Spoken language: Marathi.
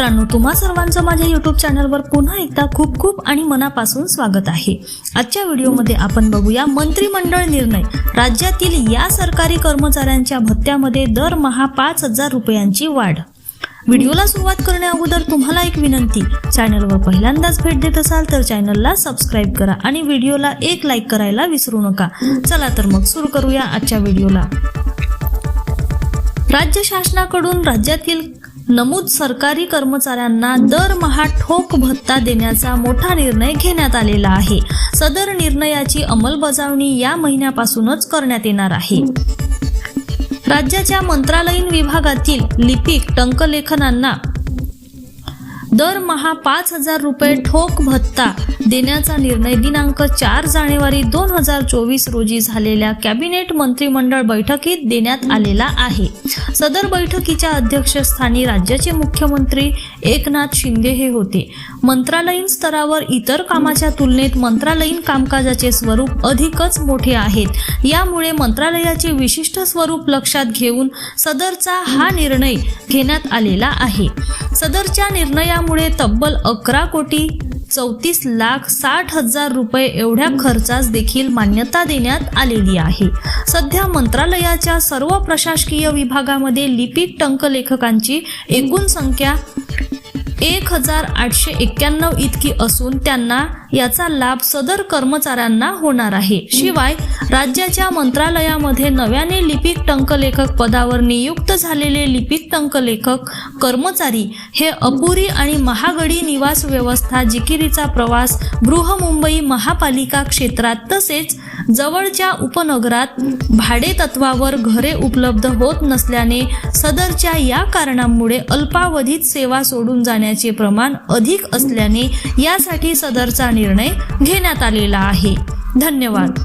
मित्रांनो तुम्हा सर्वांचं माझ्या युट्यूब चॅनलवर पुन्हा एकदा खूप खूप आणि मनापासून स्वागत आहे. आजच्या व्हिडिओमध्ये आपण बघूया मंत्रिमंडळ निर्णय. राज्यातील या सरकारी कर्मचाऱ्यांच्या भत्त्यामध्ये दरमहा पाच हजार रुपयांची वाढ. व्हिडिओला सुरुवात करण्या अगोदर तुम्हाला एक विनंती. चॅनलवर पहिल्यांदाच भेट देत असाल तर चॅनलला सबस्क्राईब करा आणि व्हिडिओला एक लाईक करायला विसरू नका. चला तर मग सुरू करूया आजच्या व्हिडिओला. राज्य शासनाकडून राज्यातील नमूद सरकारी कर्मचाऱ्यांना दरमहा ठोक भत्ता देण्याचा मोठा निर्णय घेण्यात आलेला आहे. सदर निर्णयाची अंमलबजावणी या महिन्यापासूनच करण्यात येणार आहे. राज्याच्या मंत्रालयीन विभागातील लिपिक टंकलेखनांना दरमहा पाच हजार रुपये ठोक भत्ता देण्याचा निर्णय दिनांक चार जानेवारी दोन हजार चोवीस रोजी झालेल्या कॅबिनेट मंत्रिमंडळ बैठकीत देण्यात आलेला आहे. सदर बैठकीच्या अध्यक्षस्थानी राज्याचे मुख्यमंत्री एकनाथ शिंदे हे होते. मंत्रालयीन स्तरावर इतर कामाच्या तुलनेत मंत्रालयीन कामकाजाचे स्वरूप अधिकच मोठे आहेत. यामुळे मंत्रालयाचे विशिष्ट स्वरूप लक्षात घेऊन सदरचा हा निर्णय घेण्यात आलेला आहे. सदरच्या निर्णयामुळे तब्बल अकरा कोटी चौतीस लाख साठ हजार रुपये एवढ्या खर्चास देखील मान्यता देण्यात आलेली आहे. सध्या मंत्रालयाच्या सर्व प्रशासकीय विभागामध्ये लिपिक टंकलेखकांची एकूण संख्या एक हजार आठशे एक्क्याण्णव इतकी असून त्यांना याचा लाभ सदर कर्मचाऱ्यांना होणार आहे. शिवाय राज्याच्या मंत्रालयामध्ये नव्याने लिपिक टंकलेखक पदावर नियुक्त झालेले लिपिक टंकलेखक कर्मचारी हे अपुरी आणि महागडी निवास व्यवस्था जिकिरीचा प्रवास बृहमुंबई महापालिका क्षेत्रात तसेच जवळच्या उपनगरात भाडे तत्वावर घरे उपलब्ध होत नसल्याने सदरच्या या कारणामुळे अल्पावधीत सेवा सोडून जाण्याचे प्रमाण अधिक असल्याने यासाठी सदरचा निर्णय घेण्यात आलेला आहे. धन्यवाद.